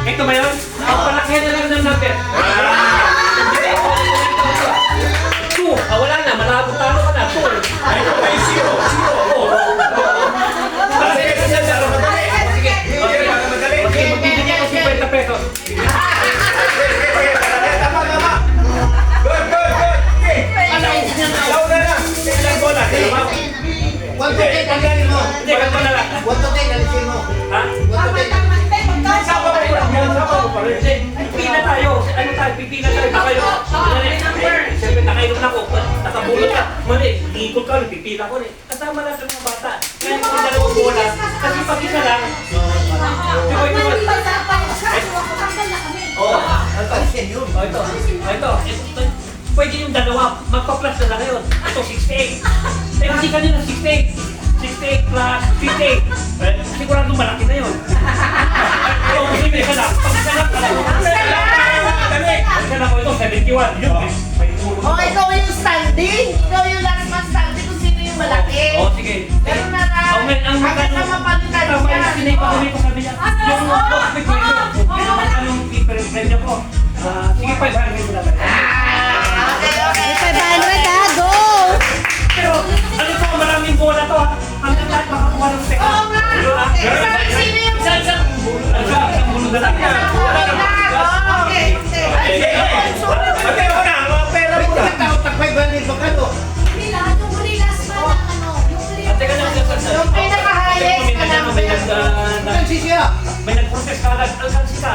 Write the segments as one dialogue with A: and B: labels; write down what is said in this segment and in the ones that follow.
A: Ito ba yun? Ang palakihan na lang ng number. Two. Ah, wala na. Malabo talo ka na. Two.
B: Ay, ay, zero. Zero.
A: Oo.
B: Ah, sige, sige, sige, madali.
A: Sige.
B: Para madali.
A: Okay, magbibigyan ko 50 pesos.
B: Tama, tama. Good, good, good. Okay. Alaw na na. Ilang bola?
C: One to ten, alisin mo.
A: Hindi, ganito na lang.
C: One to ten, alisin mo.
A: Ha?
C: One to ten.
B: Sama mo pa rin. Sama mo pa rin.
A: Pipila tayo. Ano tayo? Pipila tayo. Yun. Dali. Siyempre, nakainom na ako. Nakabulot ka. Mali, ikot ka. Pipila ko rin. Kasama lang sa mga bata. Kaya mga dalawang bola. Kasi pag isa lang. Di ba ito?
C: Oh.
A: Oh, ito. Oh, ito. Ito. Pwede yung dalawa. Magpa-plus na lang yun. Ito, 68. Eh, kasi kanina 68. 68 plus 58. Eh, sigurado malaki na yun. May isa lang. Pag isa lang. Isa lang ko ito, 71. Yun. May tulong.
D: Oh, ikaw yung standing. Ikaw yung last man standing kung sino yung malaki.
A: Oh, sige.
D: Pero na
A: may- ang
D: mapalitan
A: Tama
D: siya.
A: yung sinay pa kami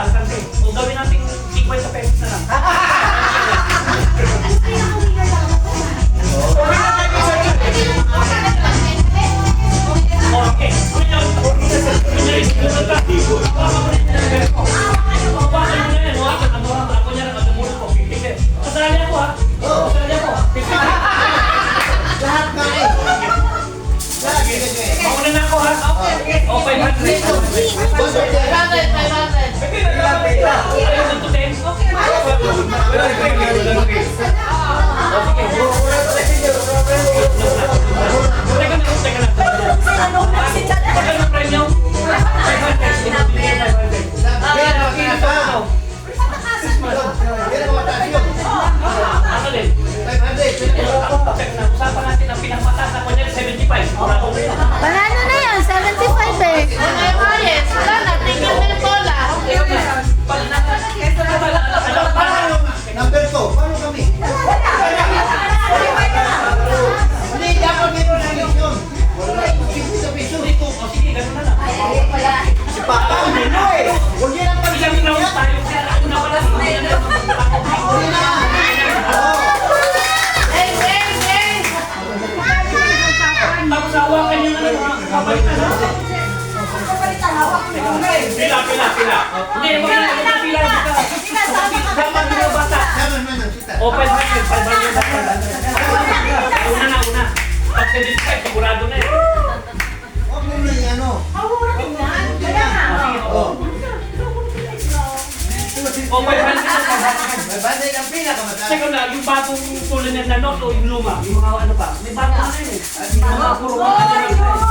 A: bastante. Un doble O, 500,
D: 500
A: na pala. Una na, una. Pag 75, sigurado na eh.
C: Huwag mo na yung ano. Oo.
A: O, 500 na, 500.
C: May banday ng pinakamataas.
A: Teka na, yung bagong tulad ng nanot o yung luma, yung mga ano pa, may bago na yun eh. Yung mga puro mga ano lang.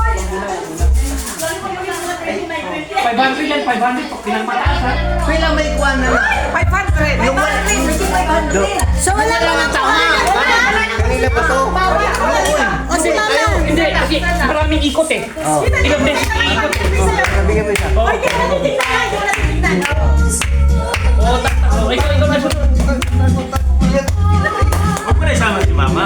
A: 500 yan, 500. Pag pinagmataas ha.
C: Pila may kuwan na lang. Yung
E: So wala na nga
C: Kanila pa to.
E: O si mama.
A: Hindi, kasi maraming ikot eh. Ilang beses ikot eh.
C: Nabigyan mo isa.
A: Oo. Oo, tak- tak- oh, ikaw, ikaw na sunod.
B: Huwag mo na isama si mama.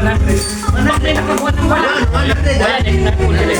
C: 100.
A: 100 nakakuha ng wala.
C: 100
A: ha? Wala, nakakuha na
F: rin.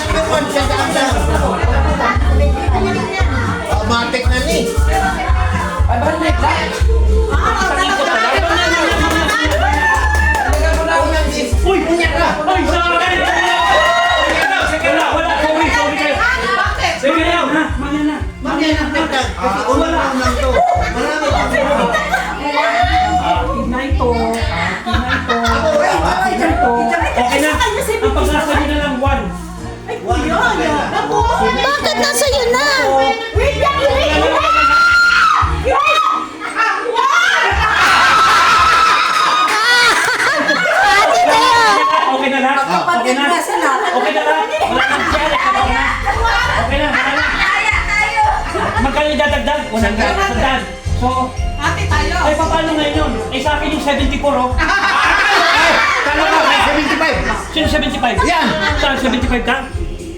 C: Number one siya, daan lang. Automatic. na
F: nasa yun na? Ate Teo!
A: Okay na? Okay na? Okay na lahat? Wala nang siyari. Okay na? Okay na, wala na. Magkano yung dadagdag? Walang dadagdag. So, ay paano ngayon yun? Eh sa akin yung 74 oh. Ay, kala ko, ay,
C: 75.
A: sino 75?
C: Yan.
A: Saan 75 ka?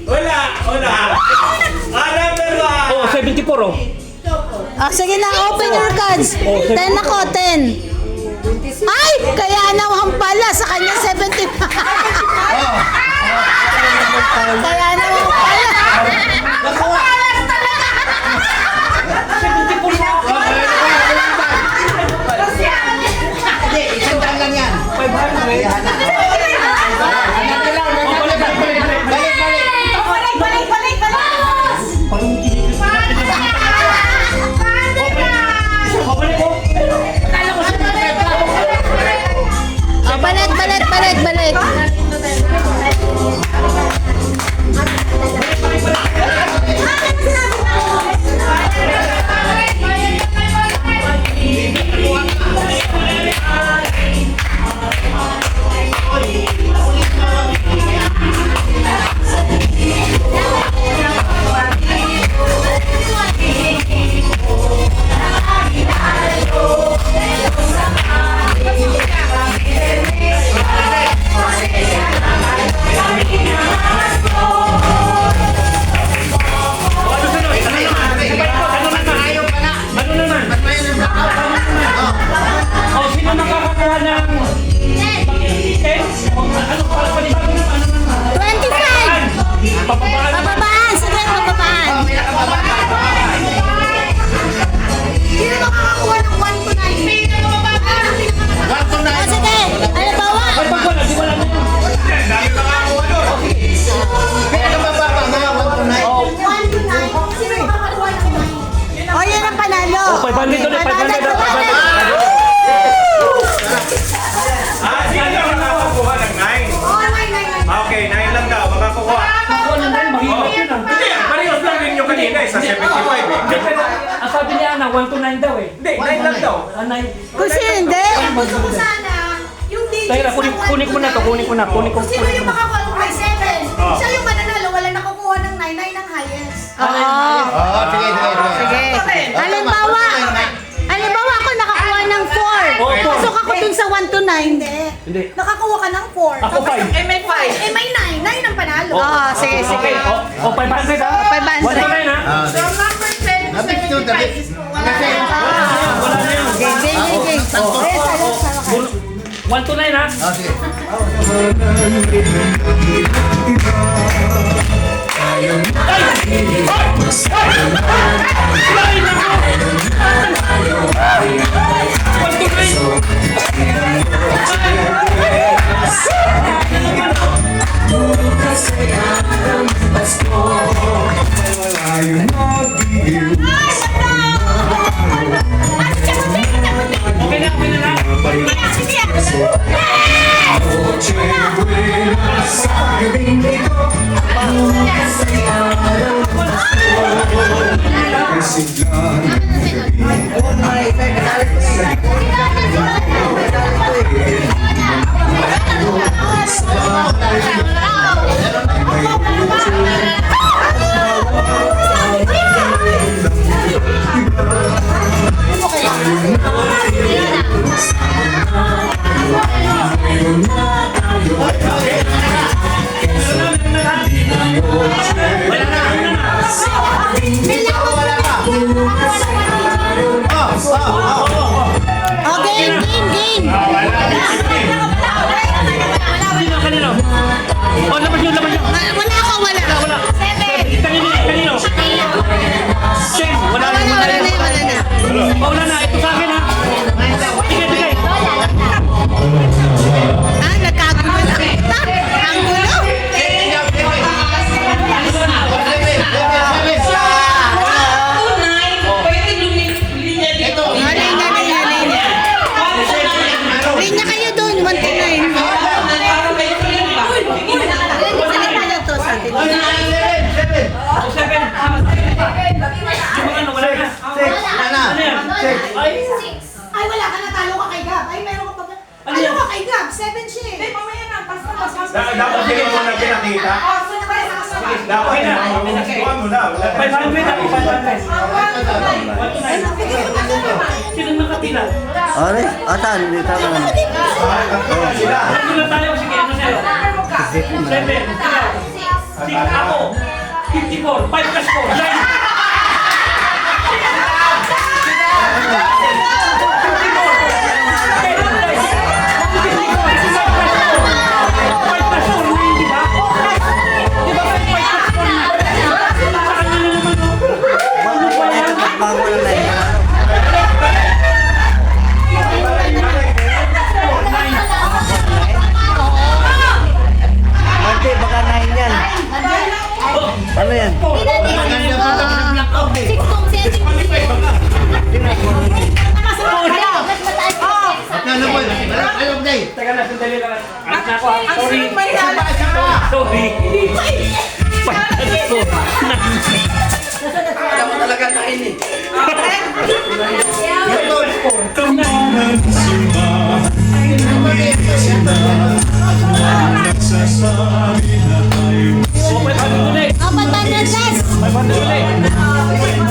B: Wala, wala. Ah, number one.
A: Oo, 74 oh.
F: Ah, sige na, open your cards. 10 ako, 10. Ay, kaya naman pala sa kanya 70. kaya naman pala.
C: Nakuha.
B: Kanina eh, sa 75 eh.
A: Hindi, pero ang sabi niya na 1 to 9 daw eh.
B: Hindi, nine lang daw.
A: Ah, 9.
F: Kasi hindi.
D: Gusto ko sana yung digits
A: Teka, kunin,
D: ng 1
A: kunin ko na to, kunin ko na, kunin ko.
D: Sino yung makakuha ng high 7?
B: Oh.
D: Siya yung mananalo, wala nakukuha ng 9, 9 ang highest.
F: Oo.
C: Oh, sige, sige, sige.
F: Sige. Halimbawa, halimbawa ako nakakuha ng 4.
A: Oh, four.
F: Pasok ako dun sa 1 to 9.
D: Hindi.
A: Hindi.
D: Nakakuha ka ng 4.
A: Ako 5.
D: Eh, may 5. Eh, may 9. 9 ang panalo.
F: Oh, sige, sige.
A: Okay, oh, oh 500 ha?
F: 500.
A: 1 to 9 ha?
C: Ah,
D: From number 10 to
C: Dapat yun, dapat.
D: 75 is wala.
C: Kasi,
A: Wala na yun.
F: Game, game, game, game.
C: Santo.
F: Eh, salo, salo ka.
A: 1 to 9 ha?
C: Oh, sige.
A: Ay!
E: Maulana, ito sa akin.
C: Sino
E: nakatila? Ano? Atan,
C: ah,
A: hindi tama naman.
B: Oh, sila.
E: Sila tayo, sige, ano sa'yo? Seven, six, ako, 54, 5 plus 4,
A: 9. Sila! Sila! Kaya
E: mo talaga kain eh. Dapat na
A: dress! Dapat na dress!